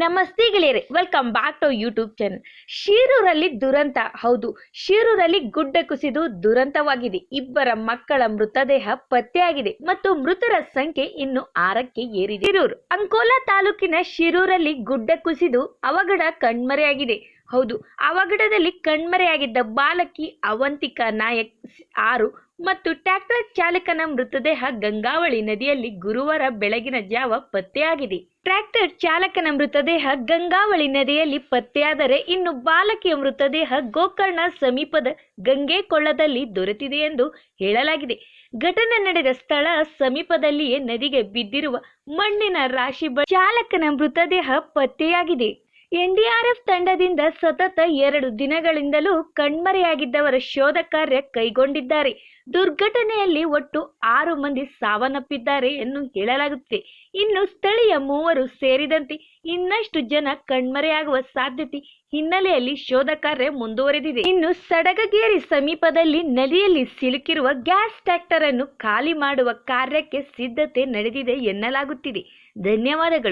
ನಮಸ್ತೆ ಗೆಳೆಯರೆ welcome back to YouTube channel ಶಿರೂರಲ್ಲಿ ದುರಂತ, ಹೌದು, ಶಿರೂರಲ್ಲಿ ಗುಡ್ಡ ಕುಸಿದು ದುರಂತವಾಗಿದೆ. ಇಬ್ಬರ ಮಕ್ಕಳ ಮೃತದೇಹ ಪತ್ತೆಯಾಗಿದೆ ಮತ್ತು ಮೃತರ ಸಂಖ್ಯೆ ಇನ್ನು ಆರಕ್ಕೆ ಏರಿದೆ. ಶಿರೂರು, ಅಂಕೋಲಾ ತಾಲೂಕಿನ ಶಿರೂರಲ್ಲಿ ಗುಡ್ಡ ಕುಸಿದು ಅವಘಡ ಕಣ್ಮರೆಯಾಗಿದೆ. ಹೌದು. ಅವಘಡದಲ್ಲಿ ಕಣ್ಮರೆಯಾಗಿದ್ದ ಬಾಲಕಿ ಅವಂತಿಕಾ ನಾಯಕ್ ಆರು ಮತ್ತು ಟ್ರ್ಯಾಕ್ಟರ್ ಚಾಲಕನ ಮೃತದೇಹ ಗಂಗಾವಳಿ ನದಿಯಲ್ಲಿ ಗುರುವಾರ ಬೆಳಗಿನ ಜಾವ ಪತ್ತೆಯಾಗಿದೆ. ಟ್ರ್ಯಾಕ್ಟರ್ ಚಾಲಕನ ಮೃತದೇಹ ಗಂಗಾವಳಿ ನದಿಯಲ್ಲಿ ಪತ್ತೆಯಾದರೆ ಇನ್ನು ಬಾಲಕಿಯ ಮೃತದೇಹ ಗೋಕರ್ಣ ಸಮೀಪದ ಗಂಗೆ ಕೊಳ್ಳದಲ್ಲಿ ದೊರೆತಿದೆ ಎಂದು ಹೇಳಲಾಗಿದೆ. ಘಟನೆ ನಡೆದ ಸ್ಥಳ ಸಮೀಪದಲ್ಲಿಯೇ ನದಿಗೆ ಬಿದ್ದಿರುವ ಮಣ್ಣಿನ ರಾಶಿ ಚಾಲಕನ ಮೃತದೇಹ ಪತ್ತೆಯಾಗಿದೆ. ಎನ್ಡಿಆರ್ಎಫ್ ತಂಡದಿಂದ ಸತತ ಎರಡು ದಿನಗಳಿಂದಲೂ ಕಣ್ಮರೆಯಾಗಿದ್ದವರ ಶೋಧ ಕಾರ್ಯ ಕೈಗೊಂಡಿದ್ದಾರೆ. ದುರ್ಘಟನೆಯಲ್ಲಿ ಒಟ್ಟು ಆರು ಮಂದಿ ಸಾವನ್ನಪ್ಪಿದ್ದಾರೆ ಎಂದು ಹೇಳಲಾಗುತ್ತಿದೆ. ಇನ್ನು ಸ್ಥಳೀಯ ಮೂವರು ಸೇರಿದಂತೆ ಇನ್ನಷ್ಟು ಜನ ಕಣ್ಮರೆಯಾಗುವ ಸಾಧ್ಯತೆ ಹಿನ್ನೆಲೆಯಲ್ಲಿ ಶೋಧ ಕಾರ್ಯ ಮುಂದುವರೆದಿದೆ. ಇನ್ನು ಸಡಗಗೇರಿ ಸಮೀಪದಲ್ಲಿ ನದಿಯಲ್ಲಿ ಸಿಲುಕಿರುವ ಗ್ಯಾಸ್ ಟ್ರ್ಯಾಕ್ಟರ್ ಅನ್ನು ಖಾಲಿ ಮಾಡುವ ಕಾರ್ಯಕ್ಕೆ ಸಿದ್ಧತೆ ನಡೆದಿದೆ ಎನ್ನಲಾಗುತ್ತಿದೆ. ಧನ್ಯವಾದಗಳು.